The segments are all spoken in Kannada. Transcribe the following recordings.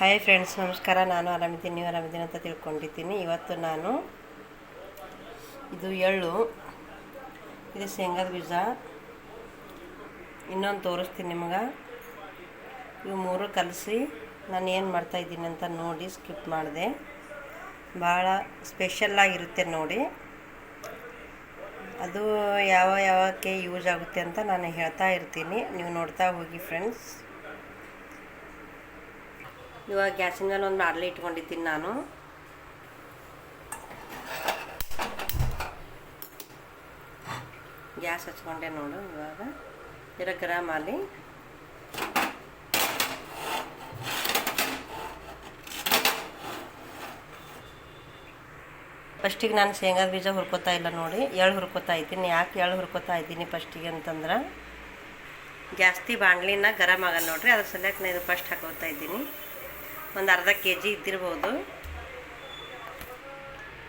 ಹಾಯ್ ಫ್ರೆಂಡ್ಸ್ ನಮಸ್ಕಾರ. ನಾನು ಆರಾಮಿದ್ದೀನಿ. ನೀವು ಆರಾಮಿದ್ದೀನಿ ಅಂತ ತಿಳ್ಕೊಂಡಿದ್ದೀನಿ. ಇವತ್ತು ನಾನು ಇದು ಎಳ್ಳು, ಇದು ಶೇಂಗಾದ ಬೀಜ. ಇನ್ನೊಂದು ತೋರಿಸ್ತೀನಿ ನಿಮ್ಗೆ. ಇವು ಮೂರು ಕಲಸಿ ನಾನು ಏನು ಮಾಡ್ತಾಯಿದ್ದೀನಿ ಅಂತ ನೋಡಿ ಸ್ಕಿಪ್ ಮಾಡಿದೆ. ಭಾಳ ಸ್ಪೆಷಲ್ಲಾಗಿರುತ್ತೆ ನೋಡಿ. ಅದು ಯಾವ ಯಾವಕ್ಕೆ ಯೂಸ್ ಆಗುತ್ತೆ ಅಂತ ನಾನು ಹೇಳ್ತಾ ಇರ್ತೀನಿ. ನೀವು ನೋಡ್ತಾ ಹೋಗಿ ಫ್ರೆಂಡ್ಸ್ ಇವಾಗ ಗ್ಯಾಸಿನ ಮೇಲೆ ಒಂದು ಮಾಡಲಿ ಇಟ್ಕೊಂಡಿದ್ದೀನಿ ನಾನು. ಗ್ಯಾಸ್ ಹಚ್ಕೊಂಡೆ ನೋಡು ಇವಾಗ. ಇರೋ ಗ್ರಾಮ್ ಅಲ್ಲಿ. ಫಸ್ಟಿಗೆ ನಾನು ಶೇಂಗಾದ ಬೀಜ ಹುರ್ಕೋತಾ ಇಲ್ಲ ನೋಡಿ. ಎಳ್ಳು ಹುರ್ಕೋತಾ ಇದ್ದೀನಿ. ಯಾಕೆ ಎಳ್ಳು ಹುರ್ಕೋತಾ ಇದ್ದೀನಿ ಫಸ್ಟಿಗೆ ಅಂತಂದ್ರೆ ಜಾಸ್ತಿ ಬಾಣಲಿನ ಗರಮ್ ಆಗಲ್ಲ ನೋಡ್ರಿ. ಅದ್ರ ಸಲಕ್ಕೆ ನಾನು ಇದು ಫಸ್ಟ್ ಹಾಕೋತಾ ಇದ್ದೀನಿ. ಒಂದು ಅರ್ಧ ಕೆ ಜಿ ಇದ್ದಿರ್ಬೋದು.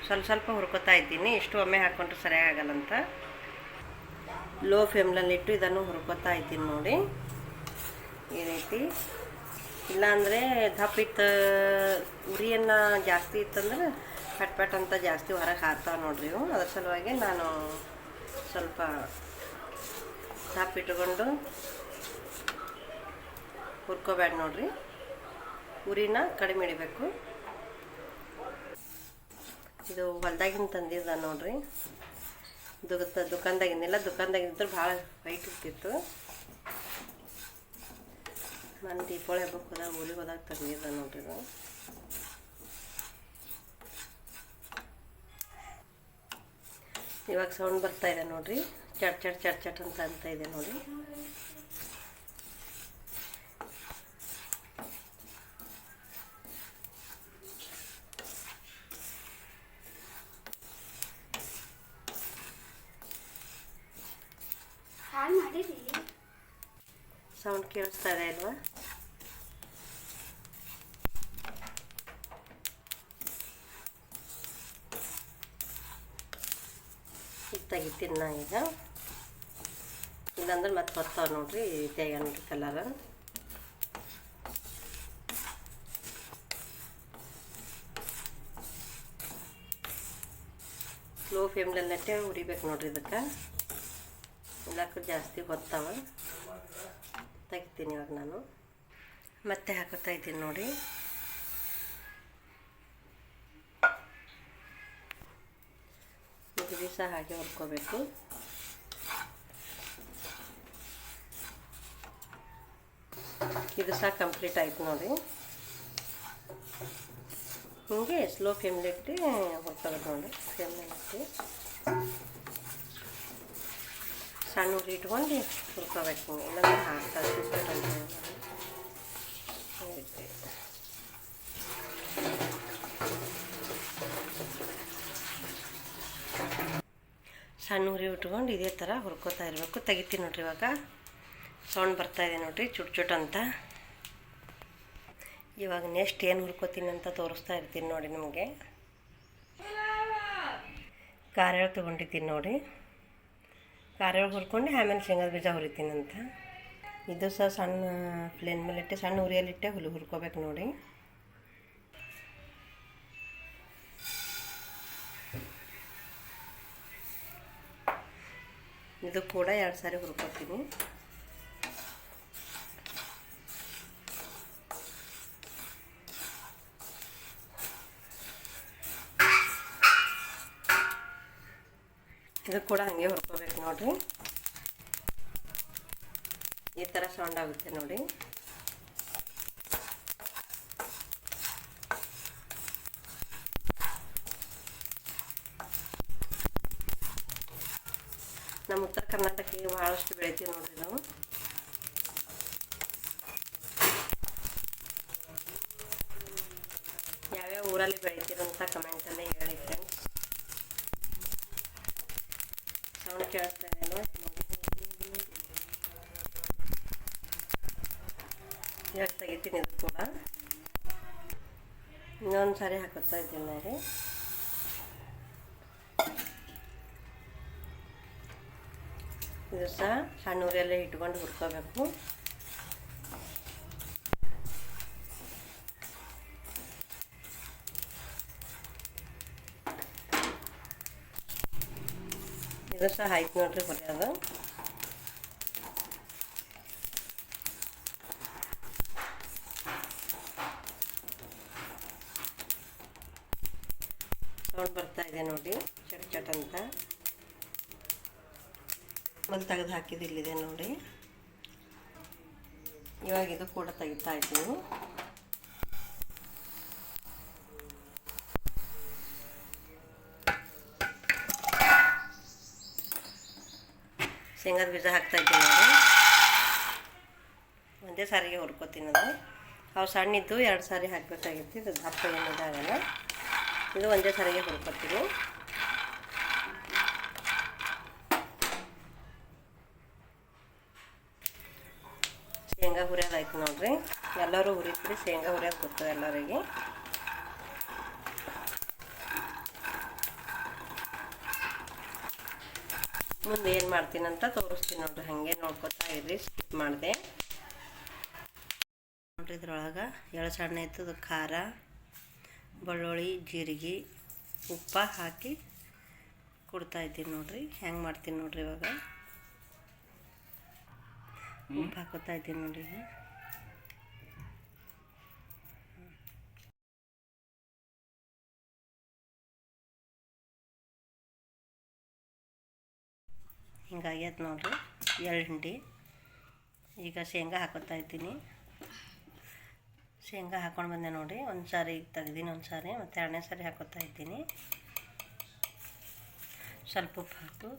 ಸ್ವಲ್ಪ ಸ್ವಲ್ಪ ಹುರ್ಕೋತಾ ಇದ್ದೀನಿ. ಇಷ್ಟು ಒಮ್ಮೆ ಹಾಕ್ಕೊಂಡ್ರೆ ಸರಿಯಾಗಲ್ಲಂತ ಲೋ ಫ್ಲೇಮ್ನಲ್ಲಿಟ್ಟು ಇದನ್ನು ಹುರ್ಕೋತಾ ಇದ್ದೀನಿ ನೋಡಿ. ಈ ರೀತಿ. ಇಲ್ಲಾಂದರೆ ದಪ್ಪಿತ್ತು ಉರಿಯನ್ನು ಜಾಸ್ತಿ ಇತ್ತಂದ್ರೆ ಪಟ್ ಪಟ್ ಅಂತ ಜಾಸ್ತಿ ಹೊರಗೆ ಹಾಕ್ತಾವೆ ನೋಡ್ರಿ ಅದ್ರ ಸಲುವಾಗಿ ನಾನು ಸ್ವಲ್ಪ ದಪ್ಪ ಇಟ್ಕೊಂಡು ಹುರ್ಕೋಬೇಡ ನೋಡ್ರಿ. ಉರಿನ ಕಡಿಮೆ ಇಡಬೇಕು. ಇದು ಹೊಲ್ದಾಗಿನ ತಂದಿದ್ದ ನೋಡ್ರಿ. ದುಗತ, ದುಕಾನ್ದಾಗಿಂದಿಲ್ಲ ದುಕಾನ್ದಾಗಿದ್ದರೆ ಭಾಳ ವೈಟ್ ಇರ್ತಿತ್ತು. ನಾನು ದೀಪಾವಳಿ ಹಬ್ಬಕ್ಕೆ ಹೋದಾಗ, ಊರಿಗೆ ಹೋದಾಗ ತಂದಿದ್ದ ನೋಡ್ರಿ ಇದು. ಇವಾಗ ಸೌಂಡ್ ಬರ್ತಾ ಇದೆ ನೋಡ್ರಿ. ಚಟ್ ಚಟ್ ಚಟ್ ಚಟ್ ಅಂತ ಅಂತ ಇದೆ ನೋಡಿ ಕೇಳಿಸ್ತಾ ಇದೆ ಅಲ್ವಾ? ತೆಗಿತೀನಿ ನಾ ಈಗ. ಇಲ್ಲಾಂದ್ರೆ ಮತ್ತೆ ಬರ್ತಾವ ನೋಡ್ರಿ ತೆಗಿಯನ್ರಿ ಕಲರ್ ಸ್ಲೋ ಫ್ಲೇಮ್ನಲ್ಲಿ ಉರಿಬೇಕು ನೋಡ್ರಿ ಇದಕ್ಕೆ. ಎಲ್ಲಕ್ಕೂ ಜಾಸ್ತಿ ಗೊತ್ತಾವ. ತೆಗಿತೀನಿ ಇವಾಗ ನಾನು. ಮತ್ತೆ ಹಾಕುತ್ತಾ ಇದ್ದೀನಿ ನೋಡಿ. ಇದು ದಿವಸ ಹಾಗೆ ಹುರ್ಕೋಬೇಕು. ಇದು ಸಹ ಕಂಪ್ಲೀಟ್ ಆಯ್ತು ನೋಡಿ. ಹೀಗೆ ಸ್ಲೋ ಫ್ಲೇಮ್ಲಿಟ್ಟು ಹುರ್ಕೋಬೇಕು ನೋಡಿ. ಫ್ಲೇಮ್ಲಿಟ್ಟು ಸಣ್ಣ ಉರಿ ಇಟ್ಕೊಂಡು ಹುರ್ಕೋಬೇಕು. ಹಾಕ್ತಾರೆ ಸಣ್ಣ ಉರಿ ಇಟ್ಕೊಂಡು ಇದೇ ಥರ ಹುರ್ಕೋತಾ ಇರಬೇಕು. ತೆಗಿತೀನಿ ನೋಡ್ರಿ ಇವಾಗ. ಸೌಂಡ್ ಬರ್ತಾ ಇದೆ ನೋಡ್ರಿ, ಚುಟ್ ಚುಟ್ ಅಂತ. ಇವಾಗ ನೆಕ್ಸ್ಟ್ ಏನು ಹುರ್ಕೋತೀನಿ ಅಂತ ತೋರಿಸ್ತಾ ಇರ್ತೀನಿ ನೋಡಿ ನಿಮಗೆ. ಖಾರ ತೊಗೊಂಡಿದ್ದೀನಿ ನೋಡಿ. ಖಾರ ಹುರ್ಕೊಂಡು ಆಮೇಲೆ ಶೇಂಗಾದ ಬೀಜ ಹುರಿತೀನಂತ ಇದು ಸಹ ಸಣ್ಣ ಫ್ಲೇಮ್ ಮೇಲೆ ಇಟ್ಟೆ ಸಣ್ಣ ಉರಿಯಲ್ಲಿಟ್ಟೆ ಹುಲಿ ಹುರ್ಕೋಬೇಕು ನೋಡಿ. ಇದು ಕೂಡ ಎರಡು ಸಾರಿ ಹುರ್ಕೋತೀನಿ. ಇದು ಕೂಡ ಹಂಗೆ ಹುರ್ಕೋಬೇಕು ನೋಡ್ರಿ. ಈ ಥರ ಸೌಂಡ್ ಆಗುತ್ತೆ ನೋಡಿ. ನಮ್ಮ ಉತ್ತರ ಕರ್ನಾಟಕಕ್ಕೆ ಬಹಳಷ್ಟು ಬೆಳಿತೀವಿ ನೋಡ್ರಿ ನಾವು. ಯಾವ್ಯಾವ ಊರಲ್ಲಿ ಬೆಳಿತೀರೋ ಅಂತ ಕಮೆಂಟಲ್ಲಿ ಹೇಳಿ ಫ್ರೆಂಡ್ಸ್ ಇವಾಗ ತೆಗಿತೀನಿ ಇದು ಕೂಡ ಇನ್ನೊಂದು ಸಾರಿ ಹಾಕೋತಾ ಇದ್ದೀನಿ ರೀ ಇದು ಸಹ ಸಣ್ಣ ಊರೆಲ್ಲ ಇಟ್ಕೊಂಡು ಹುರ್ಕೋಬೇಕು. ಇದು ಸಹ ಆಯ್ತು ನೋಡ್ರಿ ಹೊಡೆಯೋದು ಸೌಂಡ್ ಬರ್ತಾ ಇದೆ ನೋಡಿ, ಚಟ್ ಚಟ್ ಅಂತ. ಮೊದಲು ತೆಗೆದು ಹಾಕಿದ್ದು ಇಲ್ಲಿದೆ ನೋಡಿ. ಇವಾಗ ಇದು ಕೂಡ ತೆಗಿತಾ ಇದ್ದೀನಿ ಶೇಂಗಾದ ಬೀಜ ಹಾಕ್ತಾ ಇದ್ದೀನಿ ನೋಡಿ. ಒಂದೇ ಸಾರಿಗೆ ಹುರ್ಕೋತೀನಿ ಅದು ಅವು ಸಣ್ಣಿದ್ದು ಎರಡು ಸಾರಿ ಹಾಕಬೇಕಾಗಿತ್ತು. ಇದು ದಪ್ಪ ಏನಿದಾಗಲ್ಲ ಇದು ಒಂದೇ ಸರಿಗೆ ಹುರ್ಕೊತೀವಿ ಶೇಂಗಾ ಹುರಿಯೋದಾಯ್ತು ನೋಡ್ರಿ. ಎಲ್ಲರೂ ಹುರಿತೀರಿ ಶೇಂಗಾ ಹುರಿಯೋದು ಗೊತ್ತು ಎಲ್ಲರಿಗೆ. ಮುಂದೆ ಏನು ಮಾಡ್ತೀನಿ ಅಂತ ತೋರಿಸ್ತೀನಿ ನೋಡ್ರಿ, ಹಾಗೆ ನೋಡ್ಕೊತಾ ಇರ್ರಿ ಸ್ಕಿಪ್ ಮಾಡಿದೆ. ನೋಡ್ರಿ ಇದ್ರೊಳಗೆ ಎಳಸಣ್ಣ ಇತ್ತು ಖಾರ. ಬೆಳ್ಳುಳ್ಳಿ ಜೀರಿಗೆ ಉಪ್ಪ ಹಾಕಿ ಕೊಡ್ತಾ ಇದ್ದೀನಿ ನೋಡ್ರಿ. ಹೆಂಗೆ ಮಾಡ್ತೀನಿ ನೋಡ್ರಿ ಇವಾಗ? ಉಪ್ಪು ಹಾಕೋತಾ ಇದ್ದೀನಿ ನೋಡಿ ಈಗ. ಹಿಂಗಾಗ್ಯದ ನೋಡ್ರಿ. ಎಳ್ಳು ಹಿಂಡಿ. ಈಗ ಶೇಂಗಾ ಹಾಕೋತಾ ಇದ್ದೀನಿ. ಶೇಂಗಾ ಹಾಕ್ಕೊಂಡು ಬಂದೆ ನೋಡಿ ಒಂದು ಸಾರಿ ತೆಗ್ದೀನಿ ಒಂದು ಸಾರಿ ಮತ್ತು ಎರಡನೇ ಸಾರಿ ಹಾಕೋತಾ ಇದ್ದೀನಿ. ಸ್ವಲ್ಪ ಉಪ್ಪು ಹಾಕು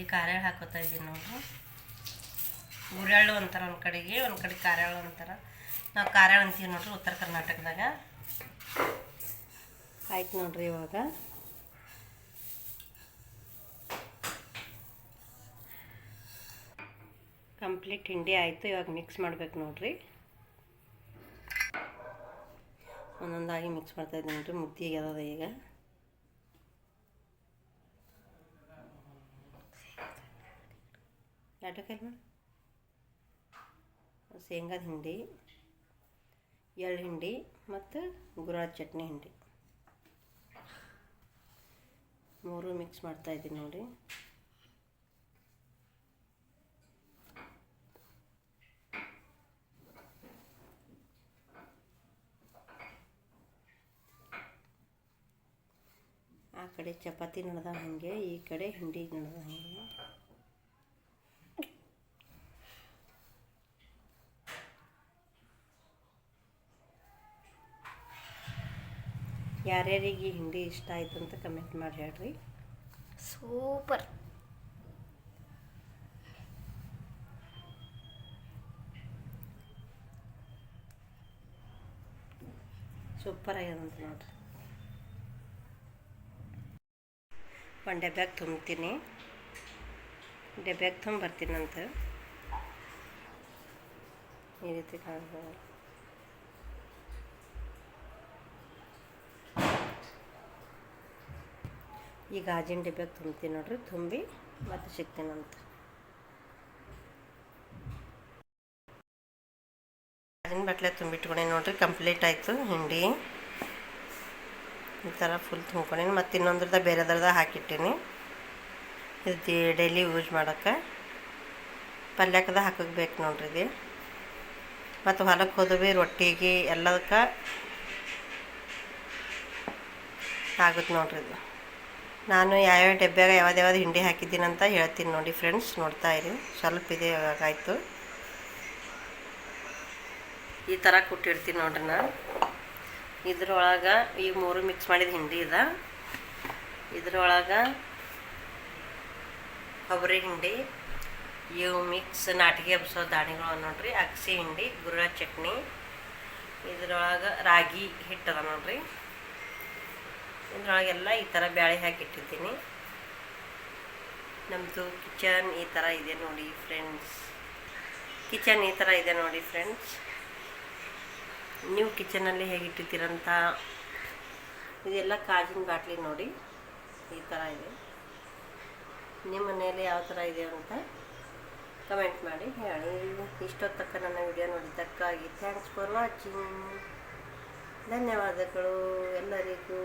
ಈ ಕಾರ್ಯಾಳು ಹಾಕೋತಾ ಇದ್ದೀನಿ ನೋಡ್ರಿ. ಊರೆಳ್ಳು ಅಂತಾರೆ ಒಂದು ಕಡೆಗೆ, ಒಂದು ಕಡೆ ಕಾರ್ಯಾಳು ಅಂತಾರೆ ನಾವು ಕಾರ್ಯಾಳು ಅಂತೀವಿ ನೋಡ್ರಿ ಉತ್ತರ ಕರ್ನಾಟಕದಾಗ. ಆಯ್ತು ನೋಡ್ರಿ ಇವಾಗ. ಕಂಪ್ಲೀಟ್ ಹಿಂಡಿ ಆಯಿತು, ಇವಾಗ ಮಿಕ್ಸ್ ಮಾಡ್ಬೇಕು ನೋಡ್ರಿ. ಒಂದೊಂದಾಗಿ ಮಿಕ್ಸ್ ಮಾಡ್ತಾ ಇದ್ದೀನಿ ನೋಡ್ರಿ, ಮುದ್ದೆ ಆಗ್ಯದ ಈಗ. ಯಾಟಕಲ್ ಶೇಂಗಾದ ಹಿಂಡಿ, ಎಳ್ಳು ಹಿಂಡಿ ಮತ್ತು ಗುರಾಳ ಚಟ್ನಿ ಹಿಂಡಿ. ಮೂರು ಮಿಕ್ಸ್ ಮಾಡ್ತಾ ಇದ್ದೀನಿ ನೋಡಿ ಆ ಕಡೆ ಚಪಾತಿ ನಡೆದ ಹಾಗೆ ಈ ಕಡೆ ಹಿಂಡಿ ನಡೆದ ಹಾಗೆ. ಯಾರ್ಯಾರಿಗೆ ಹಿಂಡಿ ಇಷ್ಟ ಆಯ್ತು ಅಂತ ಕಮೆಂಟ್ ಮಾಡಿ ಹೇಳ್ರಿ. ಸೂಪರ್. ಸೂಪರ್ ಆಗ್ಯದಂತ ನೋಡ್ರಿ. ಒಂದು ಡಬ್ಯಾಗ ತುಂಬ್ತೀನಿ. ಡಬ್ಯಾಗ ತುಂಬ ಬರ್ತೀನಂತ ಈ ರೀತಿ ಕಾಣ್ತದೆ ಈ ಗಾಜಿನ ಡಬ್ಯಾಗ ತುಂಬ್ತೀನಿ ನೋಡ್ರಿ, ತುಂಬಿ ಮತ್ತೆ ಸಿಗ್ತೀನಂತ ಗಾಜಿನ ಬಟ್ಲೆ ತುಂಬಿಟ್ಕೊಂಡೆ ನೋಡ್ರಿ, ಕಂಪ್ಲೀಟ್ ಆಯಿತು ಹಿಂಡಿ. ಈ ಥರ ಫುಲ್ ತುಂಬ್ಕೊಂಡೀನಿ. ಮತ್ತು ಇನ್ನೊಂದ್ರದ ಬೇರೆದ್ರದ ಹಾಕಿಟ್ಟೀನಿ. ಇದು ಡೈಲಿ ಯೂಸ್ ಮಾಡೋಕ್ಕೆ. ಪಲ್ಯಕ್ಕದ ಹಾಕಕ್ಕೆ ಬೇಕು ನೋಡ್ರಿ ಇದು. ಮತ್ತು ಹೊಲಕ್ಕೆ ಹೋದ್ವಿ ರೊಟ್ಟಿಗೆ ಎಲ್ಲದಕ್ಕೆ ಆಗುತ್ತೆ ನೋಡ್ರಿ ಇದು. ನಾನು ಯಾವ್ಯಾವ ಡಬ್ಬ್ಯಾಗ ಯಾವ್ದು ಯಾವ್ದು ಹಿಂಡಿ ಹಾಕಿದ್ದೀನಿ ಅಂತ ಹೇಳ್ತೀನಿ ನೋಡಿ ಫ್ರೆಂಡ್ಸ್ ನೋಡ್ತಾ ಇರಿ. ಸ್ವಲ್ಪ ಇದೆ ಆಯಿತು ಈ ಥರ ಕೊಟ್ಟಿರ್ತೀನಿ ನೋಡ್ರಿ ನಾನು. ಇದ್ರೊಳಗೆ ಈ ಮೂರು ಮಿಕ್ಸ್ ಮಾಡಿದ ಹಿಂಡಿ ಇದೆ. ಇದ್ರೊಳಗೆ ಕೊಬ್ಬರಿ ಹಿಂಡಿ, ಇವು ಮಿಕ್ಸ್ ನಾಟಿಗೆ ಹಬ್ಸೋ ದಾಣಿಗಳು ನೋಡ್ರಿ, ಅಗಸಿ ಹಿಂಡಿ ಗುರುಳ ಚಟ್ನಿ, ಇದ್ರೊಳಗೆ ರಾಗಿ ಹಿಟ್ಟದ ನೋಡ್ರಿ. ಇದ್ರೊಳಗೆಲ್ಲ ಈ ಥರ ಬ್ಯಾಳೆ ಹಾಕಿ ಇಟ್ಟಿದ್ದೀನಿ. ನಮ್ಮದು ಕಿಚನ್ ಈ ಥರ ಇದೆ ನೋಡಿ ಫ್ರೆಂಡ್ಸ್ ಕಿಚನ್ ಈ ಥರ ಇದೆ ನೋಡಿ ಫ್ರೆಂಡ್ಸ್ ನೀವು ಕಿಚನಲ್ಲಿ ಹೇಗೆ ಇಟ್ಟಿರ್ತೀರಂತ ಇದೆಲ್ಲ ಕಾಜಿನ ಬಾಟ್ಲಿ ನೋಡಿ, ಈ ಥರ ಇದೆ. ನಿಮ್ಮ ಮನೆಯಲ್ಲಿ ಯಾವ ಥರ ಇದೆ ಅಂತ ಕಮೆಂಟ್ ಮಾಡಿ ಹೇಳಿ. ಇಷ್ಟೊತ್ತು ತಕ್ಕ ನನ್ನ ವಿಡಿಯೋ ನೋಡಿದ್ದಕ್ಕಾಗಿ ಥ್ಯಾಂಕ್ಸ್ ಫಾರ್ ವಾಚಿಂಗ್ ಧನ್ಯವಾದಗಳು ಎಲ್ಲರಿಗೂ.